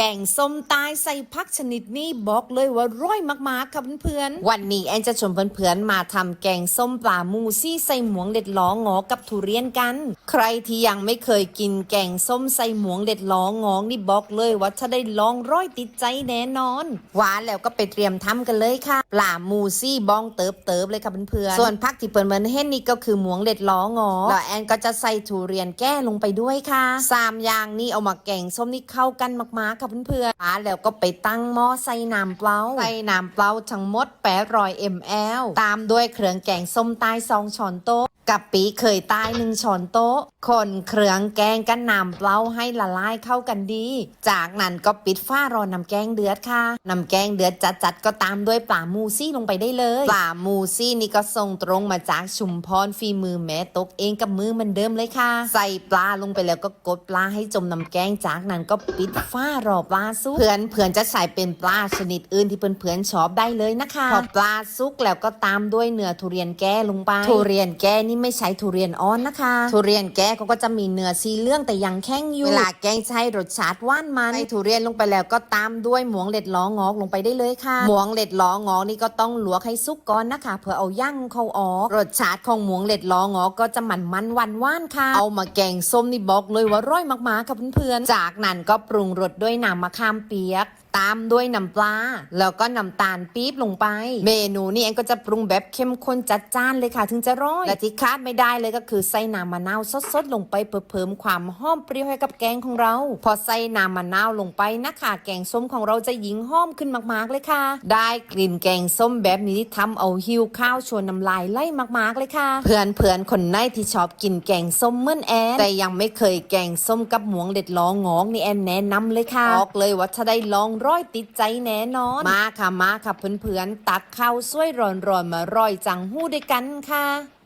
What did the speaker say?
แกงส้มตายใส่พักชนิดนี้บอกเลยว่าร้อยมากๆค่ะเพื่อนๆ วันนี้แอนจะชวนเพื่อนๆมาทำแกงส้มปลามูซี่ใส่หมวงเด็ดล้องอกับทุเรียนกัน ใครที่ยังไม่เคยกินแกงส้มใส่หมวงเด็ดล้องอนี่บอกเลยว่าถ้าได้ลองร้อยติดใจแน่นอนหวานแล้วก็ไปเตรียมทำกันเลยค่ะ ปลามูซี่บองเติบเติบๆเลยค่ะเพื่อนๆ ส่วนพักที่เปิดเนเห็นนี่ก็คือหมวงเด็ดล้องอแล้วแอนก็จะใส่ทุเรียนแก้ลงไปด้วยค่ะสามอย่างนี้เอามาแกงส้มนี่เข้ากันมากๆค่ะเพื่อนๆปลาแล้วก็ไปตั้งหม้อใส่น้ำเปล่าใส่น้ำเปล่าทั้งหมด800 ml ตามด้วยเครื่องแกงส้มใต้สองช้อนโต๊ะ กะปิเคยใต้หนึ่งช้อนโต๊ะ คนเครื่องแกงกันน้ำเปล่าให้ละลายเข้ากันดี จากนั้นก็ปิดฝ้ารอน้ำแกงเดือดค่ะ น้ำแกงเดือดจัดๆก็ตามด้วยปลามูซี่ลงไปได้เลยปลามูซี่นี่ก็ส่งตรงมาจากชุมพรฝีมือแม่ตกเองกับมือเหมันเดิมเลยค่ะ ใส่ปลาลงไปแล้วก็กดปลาให้จมน้ำแกงจากนั้นก็ปิดฝ้ารอปลาสุกเพื่อนเพื่อนจะใส่เป็นปลาชนิดอื่นที่เพื่อนเพื่อนๆชอบได้เลยนะคะ พอปลาสุกแล้วก็ตามด้วยเนื้อทุเรียนแก้ลงไปทุเรียนแก้นี่ไม่ใช่ทุเรียนอ่อนนะคะ ทุเรียนแก้เขาก็จะมีเนื้อสีเหลืองแต่ยังแข็งอยู่เวลาแกงใช้รสชาติหว่านมันใส่ทุเรียนลงไปแล้วก็ตามด้วยหมวงเล็ดล้องอกลงไปได้เลยค่ะ หมวงเล็ดล้องอกนี่ก็ต้องลวกให้สุกก่อนนะคะ เพื่อเอาย่างเขาออกรสชาติของหมวงเล็ดล้องอกก็จะมันมันหวานหวานๆค่ะ เอามาแกงส้มนี่บอกเลยว่าร่อยมากๆค่ะเพื่อนๆจากนั้นก็ปรุงรสด้วยน้ำมะขามเปียก ตามด้วยน้ำปลา แล้วก็น้ำตาลปี๊บลงไป เมนูนี้เองก็จะปรุงแบบเข้มข้นจัดจ้านเลยค่ะ ถึงจะร้อยและที่คาดไม่ได้เลยก็คือใส่น้ำมะนาวสดๆลงไปเพื่อเพิ่มความหอมเปรี้ยวให้กับแกงของเรา พอใส่น้ำมะนาวลงไปนะคะแกงส้มของเราจะหญิงหอมขึ้นมากๆเลยค่ะ ได้กลิ่นแกงส้มแบบนี้ที่ทำเอาหิวข้าวชวนน้ำลายไหลมากๆเลยค่ะ เพื่อนเพื่อนๆคนไหนที่ชอบกินแกงส้มเมื่อนแอนแต่ยังไม่เคยแกงส้มกับหมวงเด็ดล้องอกนี่แอนแนะนำเลยค่ะบอกเลยว่าถ้าได้ลองรร้อยติดใจแน่นอน มาค่ะมาค่ะเพื่อนๆตักข้าวสวยร้อนๆมาร่อยจังหู้ด้วยกันค่ะ